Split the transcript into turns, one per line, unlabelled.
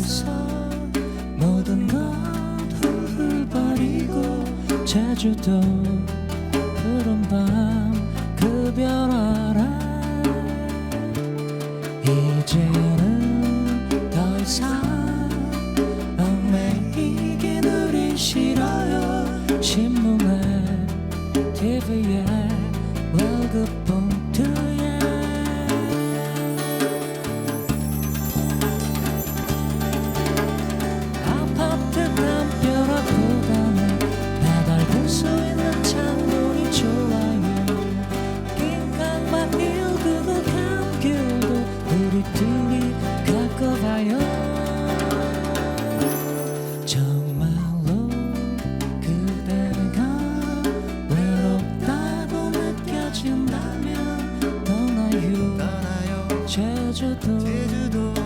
웃어 모든 것 훌훌 버리고 제주도 푸른 밤 그별 알아 이제는 더 이상 얽매이기 우린 싫어요. 신문에 TV에 월급보 제주도, 제주도.